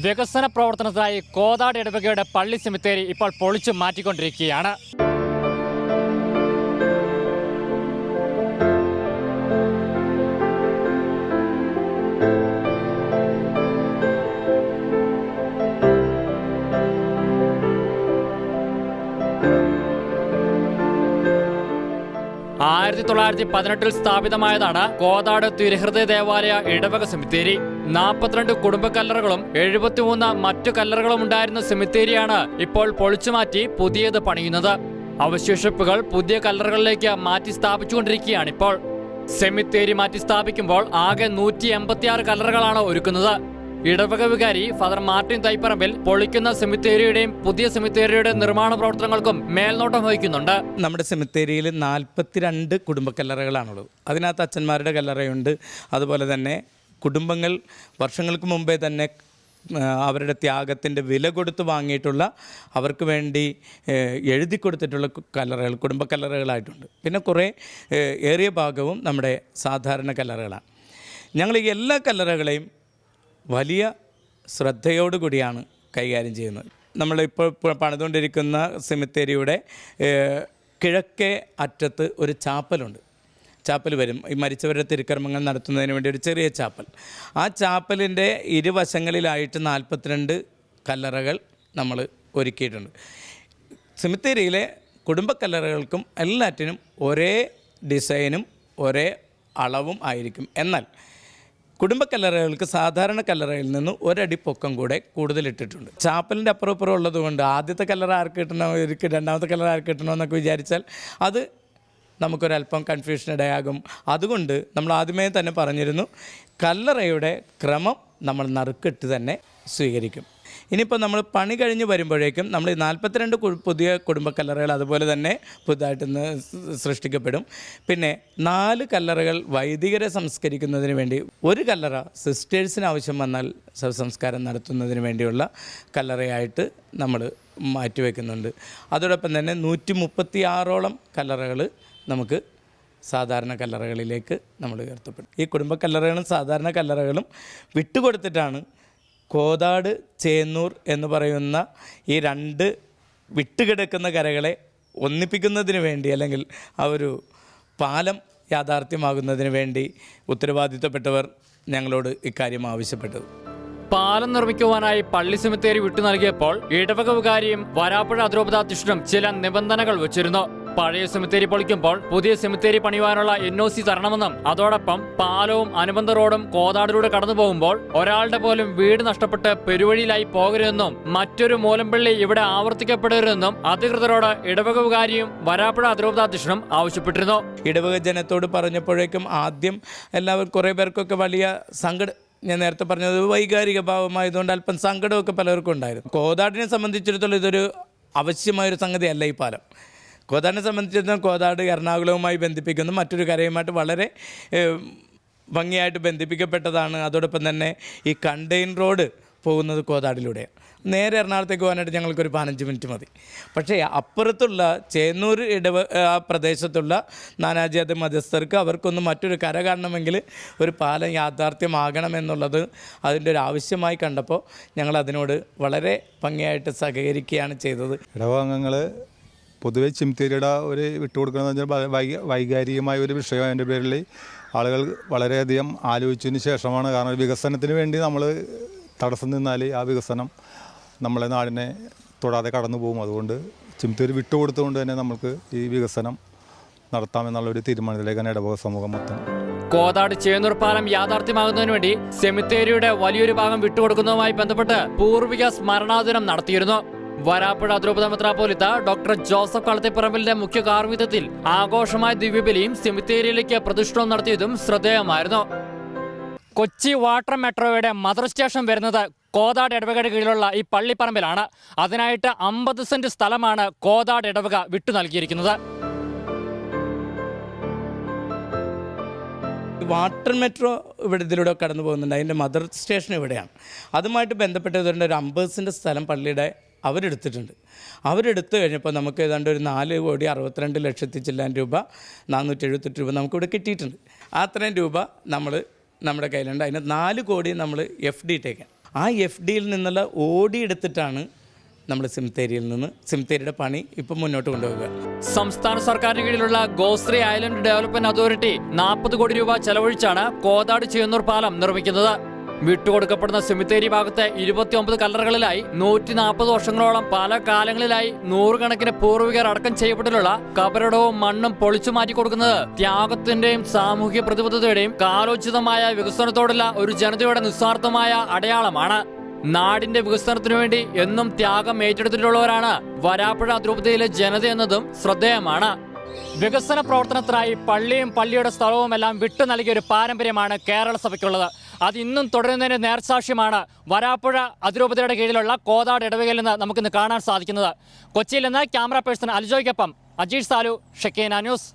വികസന പ്രവർത്തനത്തിനായി കോതാട് ഇടവകയുടെ പള്ളി സെമിത്തേരി ഇപ്പോൾ പൊളിച്ചു മാറ്റിക്കൊണ്ടിരിക്കുകയാണ്. ആയിരത്തി തൊള്ളായിരത്തി പതിനെട്ടിൽ സ്ഥാപിതമായതാണ് കോതാട് തിരുഹൃദയ ദേവാലയ ഇടവക സെമിത്തേരി. നാൽപ്പത്തിരണ്ട് കുടുംബ കല്ലറകളും എഴുപത്തിമൂന്ന് മറ്റു കല്ലറകളും ഉണ്ടായിരുന്ന സെമിത്തേരിയാണ് ഇപ്പോൾ പൊളിച്ചുമാറ്റി പുതിയത് പണിയുന്നത്. അവശേഷിപ്പുകൾ പുതിയ കല്ലറകളിലേക്ക് മാറ്റി സ്ഥാപിച്ചുകൊണ്ടിരിക്കുകയാണിപ്പോൾ. സെമിത്തേരി മാറ്റി സ്ഥാപിക്കുമ്പോൾ ആകെ നൂറ്റി എൺപത്തിയാറ് കല്ലറകളാണ് ഒരുക്കുന്നത്. ഇടവക വികാരി ഫാദർ മാർട്ടിൻ തൈപ്പറമ്പിൽ പൊളിക്കുന്ന സെമിത്തേരിയുടെയും പുതിയ സെമിത്തേരിയുടെയും നിർമ്മാണ പ്രവർത്തനങ്ങൾക്കും മേൽനോട്ടം വഹിക്കുന്നുണ്ട്. നമ്മുടെ സെമിത്തേരിയിൽ നാൽപ്പത്തിരണ്ട് കുടുംബക്കല്ലറകളാണുള്ളത്. അതിനകത്ത് അച്ഛന്മാരുടെ കല്ലറയുണ്ട്. അതുപോലെ തന്നെ കുടുംബങ്ങൾ വർഷങ്ങൾക്ക് മുമ്പേ തന്നെ അവരുടെ ത്യാഗത്തിന്റെ വില കൊടുത്ത് വാങ്ങിയിട്ടുള്ള അവർക്ക് വേണ്ടി എഴുതി കൊടുത്തിട്ടുള്ള കല്ലറകൾ കുടുംബ കല്ലറകളായിട്ടുണ്ട് പിന്നെ കുറേ ഏറിയ ഭാഗവും നമ്മുടെ സാധാരണ കല്ലറകളാണ്. ഞങ്ങൾ ഈ എല്ലാ കല്ലറകളെയും വലിയ ശ്രദ്ധയോടുകൂടിയാണ് കൈകാര്യം ചെയ്യുന്നത്. നമ്മളിപ്പോൾ പണിതുകൊണ്ടിരിക്കുന്ന സെമിത്തേരിയുടെ കിഴക്കേ അറ്റത്ത് ഒരു ചാപ്പലുണ്ട്. ചാപ്പൽ വരും. ഈ മരിച്ചവരുടെ തിരുക്കർമ്മങ്ങൾ നടത്തുന്നതിന് വേണ്ടി ഒരു ചെറിയ ചാപ്പൽ. ആ ചാപ്പലിന്റെ ഇരുവശങ്ങളിലായിട്ട് നാൽപ്പത്തിരണ്ട് കല്ലറകൾ നമ്മൾ ഒരുക്കിയിട്ടുണ്ട്. സെമിത്തേരിയിലെ കുടുംബക്കല്ലറകൾക്കും എല്ലാറ്റിനും ഒരേ ഡിസൈനും ഒരേ അളവും ആയിരിക്കും. എന്നാൽ കുടുംബക്കല്ലറകൾക്ക് സാധാരണ കല്ലറയിൽ നിന്ന് ഒരടി പൊക്കം കൂടെ കൂടുതൽ ഇട്ടിട്ടുണ്ട് ചാപ്പലിന്റെ അപ്പുറം ഇപ്പുറം ഉള്ളതുകൊണ്ട് ആദ്യത്തെ കല്ലറ ആർക്ക് കിട്ടണോ രണ്ടാമത്തെ കല്ലറ ആർക്ക് കിട്ടണോ എന്നൊക്കെ വിചാരിച്ചാൽ അത് നമുക്കൊരല്പം കൺഫ്യൂഷൻ ഇടയാകും. അതുകൊണ്ട് നമ്മൾ ആദ്യമേ തന്നെ പറഞ്ഞിരുന്നു കല്ലറയുടെ ക്രമം നമ്മൾ നറുക്കിട്ട് തന്നെ സ്വീകരിക്കും. ഇനിയിപ്പോൾ നമ്മൾ പണി കഴിഞ്ഞ് വരുമ്പോഴേക്കും നമ്മൾ നാൽപ്പത്തിരണ്ട് പുതിയ കുടുംബ കല്ലറകൾ അതുപോലെ തന്നെ പുതുതായിട്ട് സൃഷ്ടിക്കപ്പെടും. പിന്നെ നാല് കല്ലറകൾ വൈദികരെ സംസ്കരിക്കുന്നതിന് വേണ്ടി ഒരു കല്ലറ സിസ്റ്റേഴ്സിന് ആവശ്യം വന്നാൽ ശവസംസ്കാരം നടത്തുന്നതിന് വേണ്ടിയുള്ള കല്ലറയായിട്ട് നമ്മൾ മാറ്റിവെക്കുന്നുണ്ട്. അതോടൊപ്പം തന്നെ നൂറ്റി മുപ്പത്തി ആറോളം കല്ലറകൾ നമുക്ക് സാധാരണ കല്ലറകളിലേക്ക് നമ്മൾ ഉയർത്തപ്പെടും. ഈ കുടുംബ കല്ലറകളും സാധാരണ കല്ലറകളും വിട്ടുകൊടുത്തിട്ടാണ് കോതാട് ചേന്നൂർ എന്ന് പറയുന്ന ഈ രണ്ട് വിട്ടുകിടക്കുന്ന കരകളെ ഒന്നിപ്പിക്കുന്നതിന് വേണ്ടി അല്ലെങ്കിൽ ആ ഒരു പാലം യാഥാർത്ഥ്യമാകുന്നതിന് വേണ്ടി ഉത്തരവാദിത്തപ്പെട്ടവർ ഞങ്ങളോട് ഇക്കാര്യം ആവശ്യപ്പെട്ടത്. പാലം നിർമ്മിക്കുവാനായി പള്ളി സെമിത്തേരി വിട്ടു നൽകിയപ്പോൾ ഇടവക വികാരിയും വരാപ്പുഴ അതിരൂപതാധ്യക്ഷനും ചില നിബന്ധനകൾ വെച്ചിരുന്നു. പഴയ സെമിത്തേരി പൊളിക്കുമ്പോൾ പുതിയ സെമിത്തേരി പണിയുവാനുള്ള എൻ ഒ സി തരണമെന്നും അതോടൊപ്പം പാലവും അനുബന്ധ റോഡും കോതാടിലൂടെ കടന്നു പോകുമ്പോൾ ഒരാളുടെ പോലും വീട് നഷ്ടപ്പെട്ട് പെരുവഴിയിലായി പോകരുതെന്നും മറ്റൊരു മൂലംപള്ളി ഇവിടെ ആവർത്തിക്കപ്പെടരുതെന്നും അധികൃതരോട് ഇടവകുകാരിയും വരാപ്പുഴ അതിരൂപതാധ്യക്ഷനും ആവശ്യപ്പെട്ടിരുന്നു. ഇടവക ജനത്തോട് പറഞ്ഞപ്പോഴേക്കും ആദ്യം എല്ലാവർക്കും കുറേ പേർക്കൊക്കെ വലിയ സങ്കട ഞാൻ നേരത്തെ പറഞ്ഞത് വൈകാരിക ഭാവമായതുകൊണ്ട് അല്പം സങ്കടമൊക്കെ പലർക്കും ഉണ്ടായിരുന്നു. കോതാടിനെ സംബന്ധിച്ചിടത്തോളം ഇതൊരു ആവശ്യമായൊരു സംഗതിയല്ല ഈ പാലം. കോതാടിനെ സംബന്ധിച്ചിടത്തോളം കോതാട് എറണാകുളവുമായി ബന്ധിപ്പിക്കുന്നു. മറ്റൊരു കരയുമായിട്ട് വളരെ ഭംഗിയായിട്ട് ബന്ധിപ്പിക്കപ്പെട്ടതാണ്. അതോടൊപ്പം തന്നെ ഈ കണ്ടെയ്ൻ റോഡ് പോകുന്നത് കോതാടിലൂടെയാണ് നേരെ എറണാകുളത്തേക്ക് പോകാനായിട്ട് ഞങ്ങൾക്കൊരു പതിനഞ്ച് മിനിറ്റ് മതി. പക്ഷേ അപ്പുറത്തുള്ള ചേന്നൂർ ഇടവ ആ പ്രദേശത്തുള്ള നാനാജാതി മധ്യസ്ഥർക്ക് അവർക്കൊന്ന് മറ്റൊരു കര കാണണമെങ്കിൽ ഒരു പാലം യാഥാർത്ഥ്യമാകണമെന്നുള്ളത് അതിന്റെ ഒരു ആവശ്യമായി കണ്ടപ്പോൾ ഞങ്ങൾ അതിനോട് വളരെ ഭംഗിയായിട്ട് സഹകരിക്കുകയാണ് ചെയ്തത്. ഇടവകങ്ങൾ പൊതുവെ ചിംതേരിയുടെ ഒരു വിട്ടുകൊടുക്കണമെന്ന് പറഞ്ഞാൽ വൈ വൈകാരികമായ ഒരു വിഷയം അതിന്റെ പേരിൽ ആളുകൾ വളരെയധികം ആലോചിച്ചതിന് ശേഷമാണ്. കാരണം വികസനത്തിന് വേണ്ടി നമ്മൾ തടസ്സം നിന്നാൽ ആ വികസനം നമ്മളെ നാടിനെ തൊടാതെ കടന്നു പോകും. അതുകൊണ്ട് ചിംതേരി വിട്ടുകൊടുത്തുകൊണ്ട് തന്നെ നമുക്ക് ഈ വികസനം നടത്താമെന്നുള്ള ഒരു തീരുമാനത്തിലേക്കാണ് ഇടവക സമൂഹം മൊത്തം കോതാട് ചേന്നൂർ പാലം യാഥാർത്ഥ്യമാകുന്നതിന് വേണ്ടി സെമിത്തേരിയുടെ വലിയൊരു ഭാഗം വിട്ടുകൊടുക്കുന്നതുമായി ബന്ധപ്പെട്ട് പൂർവിക സ്മരണാദിനം നടത്തിയിരുന്നു. വരാപ്പുഴ അതിരൂപത മെത്രാപ്പോലിത്ത ഡോക്ടർ ജോസഫ് കളത്തിപ്പറമ്പിലിന്റെ മുഖ്യ കാർമ്മികത്തിൽ ആഘോഷമായ ദിവ്യബലിയും സെമിത്തേരിയിലേക്ക് പ്രതിഷ്ഠവും നടത്തിയതും ശ്രദ്ധേയമായിരുന്നു. കൊച്ചി വാട്ടർ മെട്രോയുടെ മദർ സ്റ്റേഷൻ വരുന്നത് കോതാട് ഇടവകയുടെ കീഴിലുള്ള ഈ പള്ളിപ്പറമ്പിലാണ്. അതിനായിട്ട് അമ്പത് സെന്റ് സ്ഥലമാണ് കോതാട് ഇടവക വിട്ടു നൽകിയിരിക്കുന്നത്. വാട്ടർ മെട്രോ ഇവിടെ ഇതിലൂടെ കടന്നു പോകുന്നുണ്ട് അതിന്റെ മദർ സ്റ്റേഷൻ ഇവിടെയാണ്. അതുമായിട്ട് ബന്ധപ്പെട്ടതുകൊണ്ട് ഒരു അമ്പത് സ്ഥലം പള്ളിയുടെ അവരെടുത്തിട്ടുണ്ട്. അവരെടുത്തു കഴിഞ്ഞപ്പോൾ നമുക്ക് ഏതാണ്ട് ഒരു നാല് കോടി അറുപത്തിരണ്ട് ലക്ഷത്തി ചില്ലാൻ രൂപ നാനൂറ്റി എഴുപത്തെട്ട് രൂപ നമുക്കിവിടെ കിട്ടിയിട്ടുണ്ട്. അത്രയും രൂപ നമ്മൾ നമ്മുടെ കയ്യിലുണ്ട്. അതിന് നാല് കോടി നമ്മൾ എഫ് ഡി ഇട്ടേക്കാം. ആ എഫ് ഡിയിൽ നിന്നുള്ള ഓടി എടുത്തിട്ടാണ് നമ്മൾ സിംതേരിയിൽ നിന്ന് സിംതേരിയുടെ പണി ഇപ്പം മുന്നോട്ട് കൊണ്ടുപോകുക സംസ്ഥാന സർക്കാരിന് കീഴിലുള്ള ഗോശ്രീ ഐലൻഡ് ഡെവലപ്മെന്റ് അതോറിറ്റി നാൽപ്പത് കോടി രൂപ ചെലവഴിച്ചാണ് കോതാട് ചെയ്യുന്നൂർ പാലം നിർമ്മിക്കുന്നത്. വിട്ടുകൊടുക്കപ്പെടുന്ന സെമിത്തേരി ഭാഗത്തെ ഇരുപത്തിയൊമ്പത് കല്ലറകളിലായി നൂറ്റി നാൽപ്പത് വർഷങ്ങളോളം പല കാലങ്ങളിലായി നൂറുകണക്കിന് പൂർവികർ അടക്കം ചെയ്യപ്പെട്ടിട്ടുള്ള കബറിടവും മണ്ണും പൊളിച്ചു മാറ്റി കൊടുക്കുന്നത് ത്യാഗത്തിന്റെയും സാമൂഹ്യ പ്രതിബദ്ധതയുടെയും കാലോചിതമായ വികസനത്തോടുള്ള ഒരു ജനതയുടെ നിസ്വാർത്ഥമായ അടയാളമാണ്. നാടിന്റെ വികസനത്തിനു വേണ്ടി എന്നും ത്യാഗം ഏറ്റെടുത്തിട്ടുള്ളവരാണ് വരാപ്പുഴ അതിരൂപതയിലെ ജനത എന്നതും ശ്രദ്ധേയമാണ്. വികസന പ്രവർത്തനത്തിനായി പള്ളിയും പള്ളിയുടെ സ്ഥലവും എല്ലാം വിട്ടു നൽകിയ ഒരു പാരമ്പര്യമാണ് കേരള സഭയ്ക്കുള്ളത്. അത് ഇന്നും തുടരുന്നതിന് നേർസാക്ഷ്യമാണ് വരാപ്പുഴ അതിരൂപതയുടെ കീഴിലുള്ള കോതാട് ഇടവകയിൽ നിന്ന് നമുക്കിന്ന് കാണാൻ സാധിക്കുന്നത്. കൊച്ചിയിൽ നിന്ന് ക്യാമറ പേഴ്സൺ അൽജോയ്ക്കൊപ്പം അജീഷ് സാലു ഷെക്കേന ന്യൂസ്.